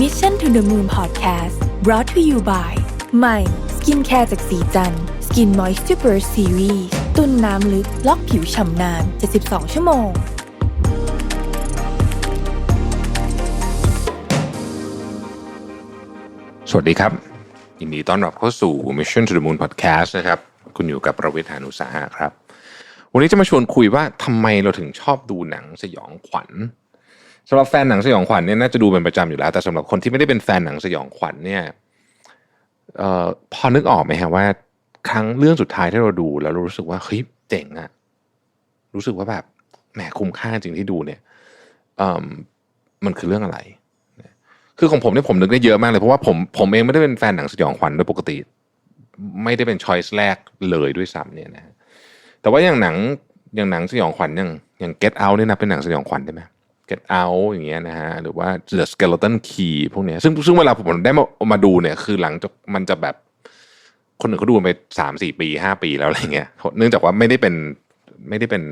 Mission to the Moon Podcast brought to you by ใหม่สกินแคร์จากสีจันสกินมอยส์ r ูเปอร์ซีรีส์ตุ้นน้ำลึก ล็อกผิวฉ่ำนาน 72 ชั่วโมง สวัสดีครับ ยินดีต้อนรับเข้าสู่ Mission to the Moon Podcast นะครับ คุณอยู่กับประวิทยานุสาหะครับ วันนี้จะมาชวนคุยว่าทำไมเราถึงชอบดูหนังสยองขวัญ สำหรับแฟนหนังสยองขวัญเนี่ยน่าจะดูเป็นประจำอยู่แล้ว แต่สำหรับคนที่ไม่ได้เป็นแฟนหนังสยองขวัญเนี่ยออพอนึกออกไหมฮะว่า ครั้งเรื่องสุดท้ายที่เราดูแล้วเรารู้สึกว่าเฮ้ยเจ๋งอะรู้สึกว่าแบบแหมคุ้มค่าจริงที่ดูเนี่ยมันคือเรื่องอะไร คือของผมเนี่ยผมนึกได้เยอะมากเลยเพราะว่าผมผมเองไม่ได้เป็นแฟนหนังสยองขวัญโดยปกติ ไม่ได้เป็นช้อยส์แรกเลยด้วยซ้ำเนี่ยนะแต่ว่าอย่างหนังอย่างหนังสยองขวัญอย่างอย่าง Get Out เนี่ยนะเป็นหนังสยองขวัญได้ไหม Get Out อย่างเงี้ยนะฮะหรือว่า The Skeleton Key พวกเนี้ยซึ่งซึ่งเวลาผมได้มามาดูเนี่ยคือหลังจากมันจะแบบ คนอื่นเขาดูไปสามสี่ปีห้าปีแล้วอะไรเงี้ยเนื่องจากว่าไม่ได้เป็นไม่ได้เป็น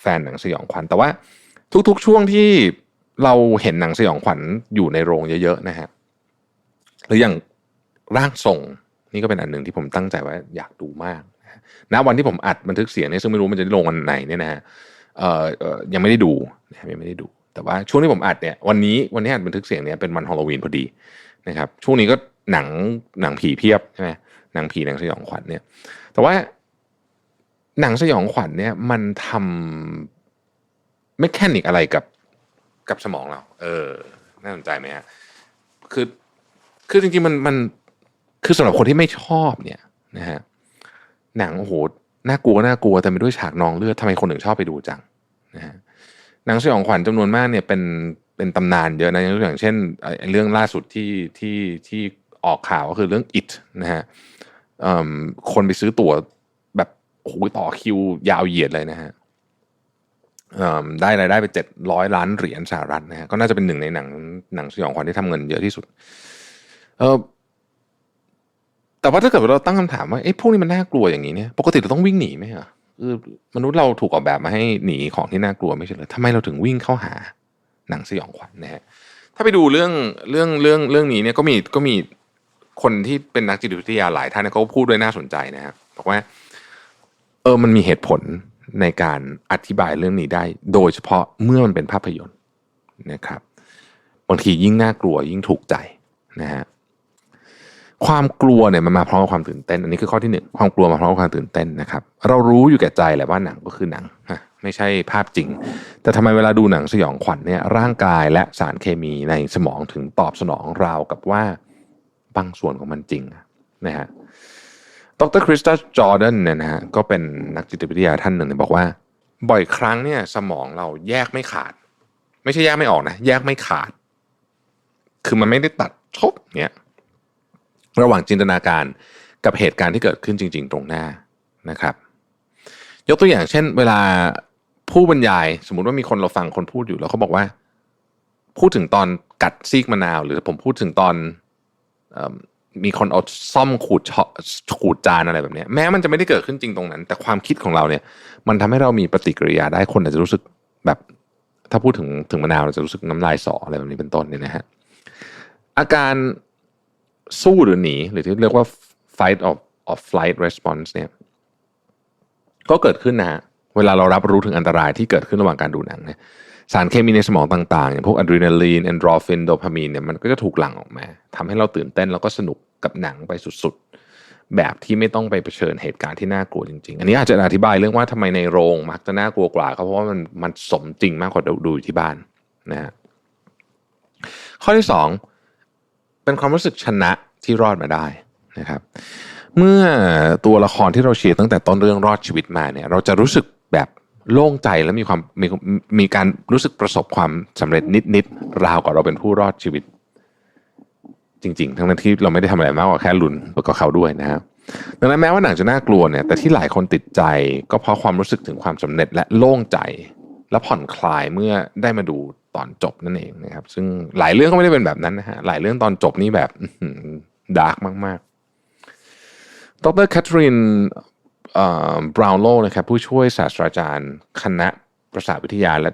แฟนหนังสยองขวัญแต่ว่าทุกๆช่วงที่เราเห็นหนังสยองขวัญอยู่ในโรงเยอะๆนะฮะหรืออย่างร่างทรงนี่ก็เป็นอันหนึ่งที่ผมตั้งใจว่าอยากดูมากนะณวันที่ผมอัดบันทึกเสียงเนี่ยซึ่งไม่รู้มันจะลงวันไหนเนี่ยนะฮะ ยังไม่ได้ดูนะครับยังไม่ได้ดู แต่ว่าช่วงที่ผมอัดเนี่ยวันนี้วันนี้อัดบันทึกเสียงเนี่ยเป็นวันฮอลโลวีนพอดีนะครับ ช่วงนี้ก็หนังหนังผีเพียบใช่ไหมหนังผีหนังสยองขวัญเนี่ย แต่ว่าหนังสยองขวัญเนี่ยมันทำไม่แค่นิกอะไรกับกับสมองเรา เออ น่าสนใจไหมฮะ คือ คือจริงๆมันมัน คือสำหรับคนที่ไม่ชอบเนี่ยนะฮะ หนังโอ้โห น่ากลัวน่ากลัวแต่ไปด้วยฉากนองเลือดทำไมคนถึงชอบไปดูจังนะฮะหนังสยองขวัญจำนวนมากเนี่ยเป็นเป็นตำนานเยอะนะอย่างเช่นเรื่องล่าสุดที่ที่ที่ออกข่าวก็คือเรื่อง it นะฮะคนไปซื้อตั๋วแบบโอ้โหต่อคิวยาวเหยียดเลยนะฮะได้รายได้ไปเจ็ดร้อยล้านเหรียญสหรัฐนะฮะก็น่าจะเป็นหนึ่งในหนังหนังสยองขวัญที่ทำเงินเยอะที่สุด เออ แต่ว่าถ้าเกิดเราตั้งคำถามว่าเอ้พวกนี้มันน่ากลัวอย่างนี้เนี่ยปกติเราต้องวิ่งหนีไหมเหรอคือมนุษย์เราถูกออกแบบมาให้หนีของที่น่ากลัวไม่ใช่เหรอทำไมเราถึงวิ่งเข้าหาหนังสยองขวัญนะฮะถ้าไปดูเรื่องเรื่องเรื่องเรื่องนี้เนี่ยก็มีก็มีคนที่เป็นนักจิตวิทยาหลายท่านเขาพูดด้วยน่าสนใจนะครับบอกว่าเออมันมีเหตุผลในการอธิบายเรื่องนี้ได้ โดยเฉพาะเมื่อมันเป็นภาพยนตร์นะครับ บางทียิ่งน่ากลัวยิ่งถูกใจนะฮะ ความกลัวเนี่ยมันมาพร้อมกับความตื่นเต้น อันนี้คือข้อที่หนึ่งความกลัวมาพร้อมกับความตื่นเต้นนะครับ เรารู้อยู่แก่ใจแหละว่าหนังก็คือหนังไม่ใช่ภาพจริง แต่ทำไมเวลาดูหนังสยองขวัญเนี่ยร่างกายและสารเคมีในสมองถึงตอบสนองราวกับว่าบางส่วนของมันจริงนะฮะดรคริสตัสจอร์แดนเนี่ยนะฮะก็เป็นนักจิตวิทยาท่านหนึ่งเนี่ยบอกว่า บ่อยครั้งเนี่ยสมองเราแยกไม่ขาด ไม่ใช่แยกไม่ออกนะ แยกไม่ขาด คือมันไม่ได้ตัดชบเนี่ย ระหว่างจินตนาการกับเหตุการณ์ที่เกิดขึ้นจริง ๆ ตรงหน้านะครับ ยกตัวอย่างเช่น เวลาผู้บรรยาย สมมุติว่ามีคนเราฟังคนพูดอยู่แล้วเขาบอกว่า พูดถึงตอนกัดซีกมะนาว หรือผมพูดถึงตอนมีคนเอาซ่อมขูดขูดจานอะไรแบบนี้แม้มันจะไม่ได้เกิดขึ้นจริงตรงนั้น แต่ความคิดของเราเนี่ย มันทำให้เรามีปฏิกิริยาได้คนอาจจะรู้สึกแบบ ถ้าพูดถึงถึงมะนาวเราจะรู้สึกน้ำลายสออะไรแบบนี้เป็นต้นเนี่ยนะฮะอาการ สู้หรือหนี หรือที่เรียกว่า fight of of flight response เนี่ยก็เกิดขึ้นนะฮะเวลาเรารับรู้ถึงอันตรายที่เกิดขึ้นระหว่างการดูหนังเนี่ยสารเคมีในสมองต่างๆอย่างพวกอะดรีนาลีนเอนโดรฟินโดพามีนเนี่ยมันก็จะถูกหลั่งออกมาทำให้เราตื่นเต้นแล้วก็สนุกกับหนังไปสุดๆ แบบที่ไม่ต้องไปเผชิญเหตุการณ์ที่น่ากลัวจริง ๆ อันนี้อาจจะอธิบายเรื่องว่าทำไมในโรงมักจะน่ากลัวกว่าก็เพราะว่ามันมันสมจริงมากกว่าดูอยู่ที่บ้านนะฮะข้อที่สองเป็นความรู้สึกชนะ ที่รอดมาได้นะครับ เมื่อตัวละครที่เราเชียร์ตั้งแต่ต้นเรื่องรอดชีวิตมาเนี่ย เราจะรู้สึกแบบโล่งใจและมีความมีมีการรู้สึกประสบความสำเร็จนิดๆราวกับเราเป็นผู้รอดชีวิต จริง ๆ ทั้งนั้นที่เราไม่ได้ทำอะไรมากกว่าแค่ลุ้นไปกับเขาด้วยนะครับดังนั้นแม้ว่าหนังจะน่ากลัวเนี่ยแต่ที่หลายคนติดใจก็เพราะความรู้สึกถึงความสำเร็จและโล่งใจ และผ่อนคลายเมื่อได้มาดูตอนจบนั่นเองนะครับ ซึ่งหลายเรื่องก็ไม่ได้เป็นแบบนั้นนะฮะหลายเรื่องตอนจบนี่แบบ ดาร์กมาก ๆ ดรแคทเธอรีนบราวน์โลนะครับผู้ช่วยศาสตราจารย์ คณะประสาทวิทยาและ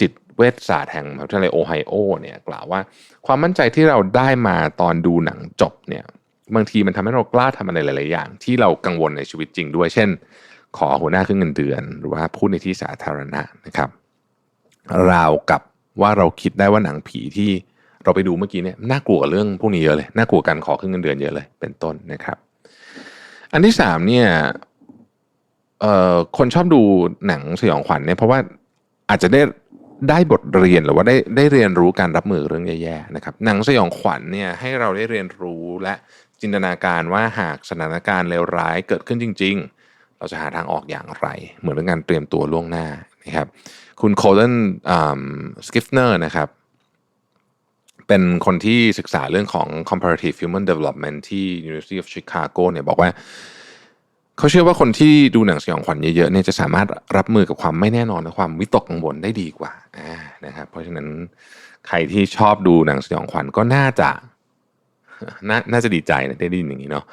จิตเวชศาสตร์แห่งมหาวิทยาลัยโอไฮโอเนี่ยกล่าวว่าความมั่นใจที่เราได้มาตอนดูหนังจบเนี่ยบางทีมันทำให้เรากล้าทำอะไรหลาย ๆ อย่าง ที่เรากังวลในชีวิตจริงด้วย เช่น ขอหัวหน้าขึ้นเงินเดือน หรือว่าพูดในที่สาธารณะนะครับราวกับว่าเราคิดได้ว่าหนังผีที่ เราไปดูเมื่อกี้เนี่ยน่ากลัวกับเรื่องพวกนี้เยอะเลยน่ากลัวกันขอขึ้นเงินเดือนเยอะเลย เป็นต้นนะครับ อันที่สามเนี่ยเอ่อคนชอบดูหนังสยองขวัญเนี่ยเพราะว่าอาจจะได้ได้บทเรียนหรือว่าได้ได้เรียนรู้การรับมือเรื่องแย่ๆนะครับหนังสยองขวัญเนี่ยให้เราได้เรียนรู้และจินตนาการว่าหากสถานการณ์เลวร้ายเกิดขึ้นจริง ๆ เราจะหาทางออกอย่างไร เหมือนเรื่องการเตรียมตัวล่วงหน้านะครับ คุณโคลเลนสกิฟเนอร์นะครับ เป็นคนที่ศึกษาเรื่องของ comparative human development ที่ University of Chicago เนี่ยบอกว่าเขาเชื่อว่าคนที่ดูหนังสยองขวัญเยอะๆเนี่ยจะสามารถรับมือกับความไม่แน่นอนและความวิตกกังวลได้ดีกว่านะครับเพราะฉะนั้นใครที่ชอบดูหนังสยองขวัญก็น่าจะนาน่าจะดีใจนะได้ยินอย่างนี้เนาะ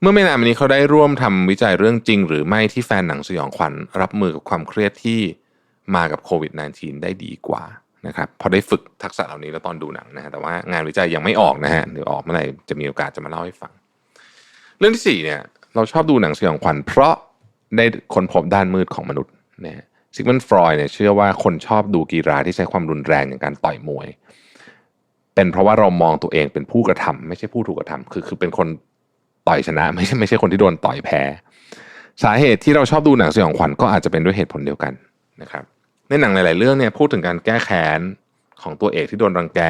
เมื่อไม่นานมานี้เขาได้ร่วมทำวิจัยเรื่องจริง หรือไม่ที่แฟนหนังสยองขวัญรับมือกับความเครียดที่มากับโควิด -19 ได้ดีกว่า นะครับพอได้ฝึกทักษะเหล่านี้แล้วตอนดูหนังนะฮะแต่ว่างานวิจัยยังไม่ออกนะฮะเดี๋ยวออกเมื่อไหร่จะมีโอกาสจะมาเล่าให้ฟัง เรื่องที่สี่เนี่ยเราชอบดูหนังสยองขวัญเพราะได้ค้นพบด้านมืดของมนุษย์นะฮะซิกมันฟรอยด์เนี่ยเชื่อว่าคนชอบดูกีฬาที่ใช้ความรุนแรงอย่างการต่อยมวย เป็นเพราะว่าเรามองตัวเองเป็นผู้กระทำไม่ใช่ผู้ถูกกระทำคือคือเป็นคนต่อยชนะไม่ใช่ไม่ใช่คนที่โดนต่อยแพ้ สาเหตุที่เราชอบดูหนังสยองขวัญก็อาจจะเป็นด้วยเหตุผลเดียวกันนะครับ ในหนังหลาย ๆ เรื่องเนี่ยพูดถึงการแก้แค้นของตัวเอกที่โดนรังแก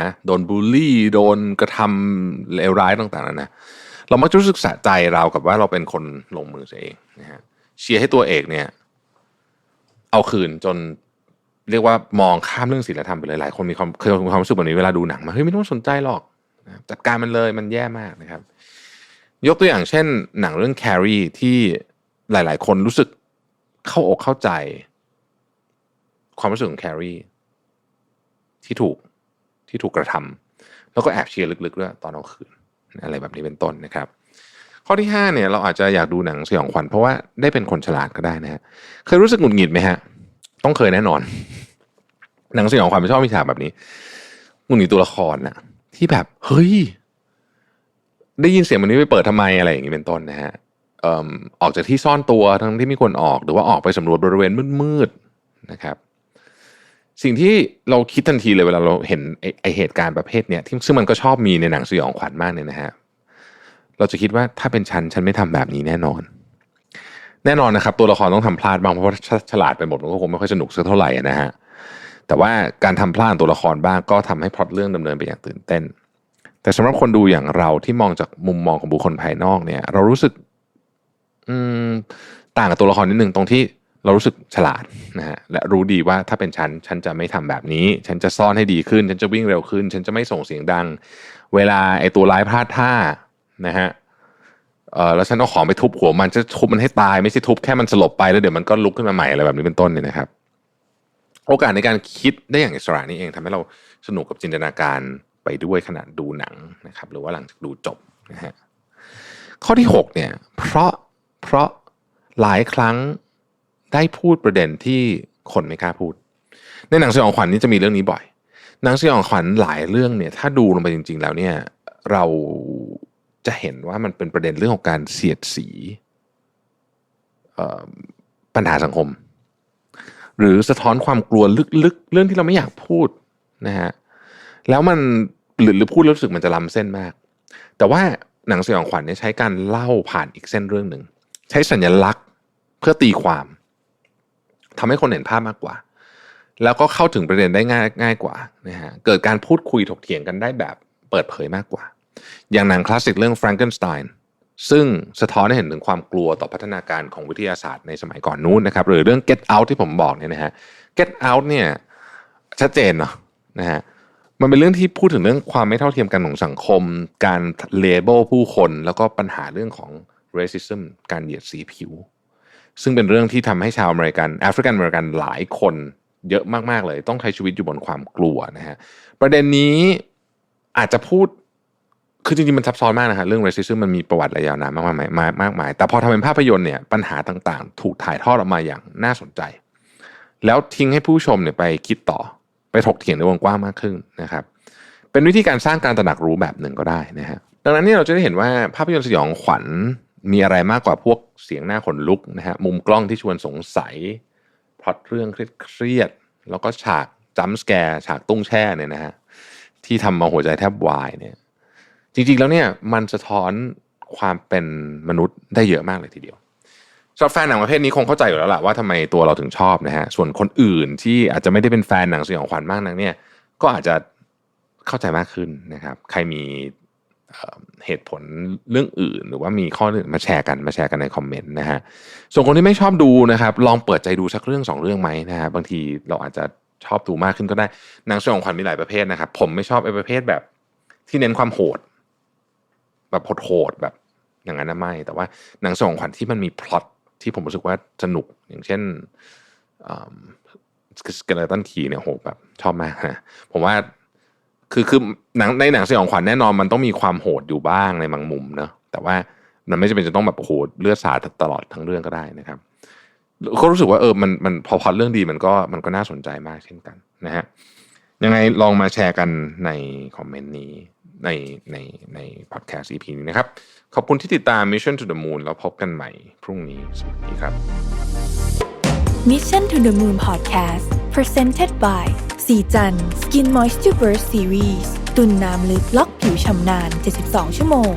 นะโดนบูลลี่ โดนกระทำเลวร้ายต่าง ๆนานะเรามักจะรู้สึกสะใจเรากับว่าเราเป็นคนลงมือเองนะฮะเชียร์ให้ตัวเอกเนี่ย เอาคืนจนเรียกว่ามองข้ามเรื่องศีลธรรมไปเลยหลายคนมีความเคยมีความรู้สึกแบบนี้เวลาดูหนังมาเฮ้ยไม่ต้องสนใจหรอกจัดการมันเลยมันแย่มากนะครับ ยกตัวอย่างเช่น หนังเรื่อง Carrie ที่หลาย ๆ คนรู้สึก เข้าอกเข้าใจ ความรู้สึกของ Carrie ที่ถูกที่ถูกกระทำแล้วก็แอบเชียร์ลึกๆด้วยตอนเอาคืนอะไรแบบนี้เป็นต้นนะครับ ข้อที่ห้าเนี่ยเราอาจจะอยากดูหนังสยองขวัญเพราะว่าได้เป็นคนฉลาดก็ได้นะฮะเคยรู้สึกหงุดหงิดไหมฮะ ต้องเคยแน่นอน หนังสยองขวัญไม่ชอบมีฉากแบบนี้หงุดหงิดตัวละครน่ะที่แบบเฮ้ยได้ยินเสียงมันนี้ไปเปิดทำไมอะไรอย่างนี้เป็นต้นนะฮะ ออกจากที่ซ่อนตัวทั้งที่ไม่ควรออก หรือว่าออกไปสำรวจบริเวณมืดๆนะครับ สิ่งที่เราคิดทันทีเลยเวลาเราเห็นไอไอเหตุการณ์ประเภทเนี้ยที่ซึ่งมันก็ชอบมีในหนังสยองขวัญมากเนี่ยนะฮะเราจะคิดว่าถ้าเป็นฉันฉันไม่ทำแบบนี้แน่นอน แน่นอนนะครับ ตัวละครต้องทำพลาดบ้างเพราะว่าฉลาดไปหมดมันก็คงไม่ค่อยสนุกสักเท่าไหร่นะฮะแต่ว่าการทำพลาดตัวละครบ้างก็ทำให้พล็อตเรื่องดำเนินไปอย่างตื่นเต้น แต่สำหรับคนดูอย่างเราที่มองจากมุมมองของบุคคลภายนอกเนี่ย เรารู้สึก อืมต่างกับตัวละครนิดหนึ่งตรงที่เรารู้สึกฉลาดนะฮะและรู้ดีว่าถ้าเป็นฉันฉันจะไม่ทำแบบนี้ ฉันจะซ่อนให้ดีขึ้น ฉันจะวิ่งเร็วขึ้น ฉันจะไม่ส่งเสียงดัง เวลาไอ้ตัวร้ายพลาดท่านะฮะเออแล้วฉันเอาของไปทุบหัวมันจะทุบมันให้ตายไม่ใช่ทุบแค่มันสลบไปแล้วเดี๋ยวมันก็ลุกขึ้นมาใหม่อะไรแบบนี้เป็นต้นเนี่ยนะครับ โอกาสในการคิดได้อย่างอิสระนี่เองทำให้เราสนุกกับจินตนาการไปด้วยขณะดูหนังนะครับ หรือว่าหลังจากดูจบนะฮะข้อที่หกเนี่ยเพราะ เพราะหลายครั้งได้พูดประเด็นที่คนไม่กล้าพูด ในหนังสยองขวัญนี่จะมีเรื่องนี้บ่อย หนังสยองขวัญหลายเรื่องเนี่ยถ้าดูลงไปจริง ๆ แล้วเนี่ยเราจะเห็นว่ามันเป็นประเด็นเรื่องของการเสียดสีปัญหาสังคม หรือสะท้อนความกลัวลึกๆ เรื่องที่เราไม่อยากพูดนะฮะแล้วมันหรือหรือพูดแล้วรู้สึกมันจะล้ำเส้นมาก แต่ว่าหนังสยองขวัญเนี่ยใช้การเล่าผ่านอีกเส้นเรื่องหนึ่ง ใช้สัญลักษณ์เพื่อตีความทำให้คนเห็นภาพมากกว่า แล้วก็เข้าถึงประเด็นได้ง่ายง่ายกว่านะฮะเกิดการพูดคุยถกเถียงกันได้แบบเปิดเผยมากกว่า อย่างหนังคลาสสิกเรื่อง Frankenstein ซึ่งสะท้อนให้เห็นถึงความกลัวต่อพัฒนาการของวิทยาศาสตร์ในสมัยก่อนนู้นนะครับ หรือเรื่อง Get Out ที่ผมบอกเนี่ยนะฮะ Get Out เนี่ยชัดเจนเนาะนะฮะมันเป็นเรื่องที่พูดถึงเรื่องความไม่เท่าเทียมกันของสังคม การเลเบลผู้คน แล้วก็ปัญหาเรื่องของ racism การเหยียดสีผิว ซึ่งเป็นเรื่องที่ทำให้ชาวอเมริกันแอฟริกันอเมริกันหลายคนเยอะมากๆเลย ต้องใช้ชีวิตอยู่บนความกลัวนะฮะประเด็นนี้อาจจะพูดคือจริงๆ มันซับซ้อนมากนะฮะเรื่อง racism มันมีประวัติระยาวนานมากมายมากมากมาย แต่พอทำเป็นภาพยนตร์เนี่ยปัญหาต่างๆ ถูกถ่ายทอดออกมาอย่างน่าสนใจ แล้วทิ้งให้ผู้ชมเนี่ยไปคิดต่อไปถกเถียงในวงกว้างมากขึ้นนะครับ เป็นวิธีการสร้างการตระหนักรู้แบบหนึ่งก็ได้นะฮะดังนั้นเนี่ยเราจะได้เห็นว่าภาพยนตร์สยองขวัญ มีอะไรมากกว่าพวกเสียงหน้าขนลุกนะฮะมุมกล้องที่ชวนสงสัยพล็อตเรื่องเครียดๆแล้วก็ฉากจัมส์แกร์ฉากตุ้งแช่เนี่ยนะฮะที่ทำมาหัวใจแทบวายเนี่ย จริงๆแล้วเนี่ยมันสะท้อนความเป็นมนุษย์ได้เยอะมากเลยทีเดียวสำหรับแฟนหนังประเภทนี้คงเข้าใจอยู่แล้วล่ะว่าทำไมตัวเราถึงชอบนะฮะส่วนคนอื่นที่อาจจะไม่ได้เป็นแฟนหนังสยองขวัญมากนักเนี่ย ก็อาจจะเข้าใจมากขึ้นนะครับ ใครมี เหตุผลเรื่องอื่น หรือว่ามีข้ออื่นมาแชร์กันมาแชร์กันในคอมเมนต์นะฮะส่วนคนที่ไม่ชอบดูนะครับ ลองเปิดใจดูสักเรื่องสองเรื่องไหมนะฮะบางทีเราอาจจะชอบดูมากขึ้นก็ได้หนังสยองขวัญมีหลายประเภทนะครับ ผมไม่ชอบไอ้ประเภทแบบที่เน้นความโหด แบบโหดๆแบบอย่างนั้นนะไม่ แต่ว่าหนังสยองขวัญที่มันมีพล็อตที่ผมรู้สึกว่าสนุกอย่างเช่นสเกเลตันคีเนี่ยโหแบบชอบมากนะผมว่า คือคือหนังในหนังสยองขวัญแน่นอนมันต้องมีความโหดอยู่บ้างในบางมุมเนอะแต่ว่ามันไม่จำเป็นจะต้องแบบโอ้โหเลือดสาดตลอดทั้งเรื่องก็ได้นะครับก็รู้สึกว่าเออมันมันพอพอเรื่องดีมันก็มันก็น่าสนใจมากเช่นกันนะฮะยังไงลองมาแชร์กันในคอมเมนต์นี้ในในในพอดแคสต์ EP นี้นะครับ ขอบคุณที่ติดตาม Mission to the Moon แล้วพบกันใหม่พรุ่งนี้สวัสดีครับ Mission to the Moon Podcast Presented by สีจัน Skin Moisture Burst Series ตุนน้ำลึกล็อกผิวชำนาน 72 ชั่วโมง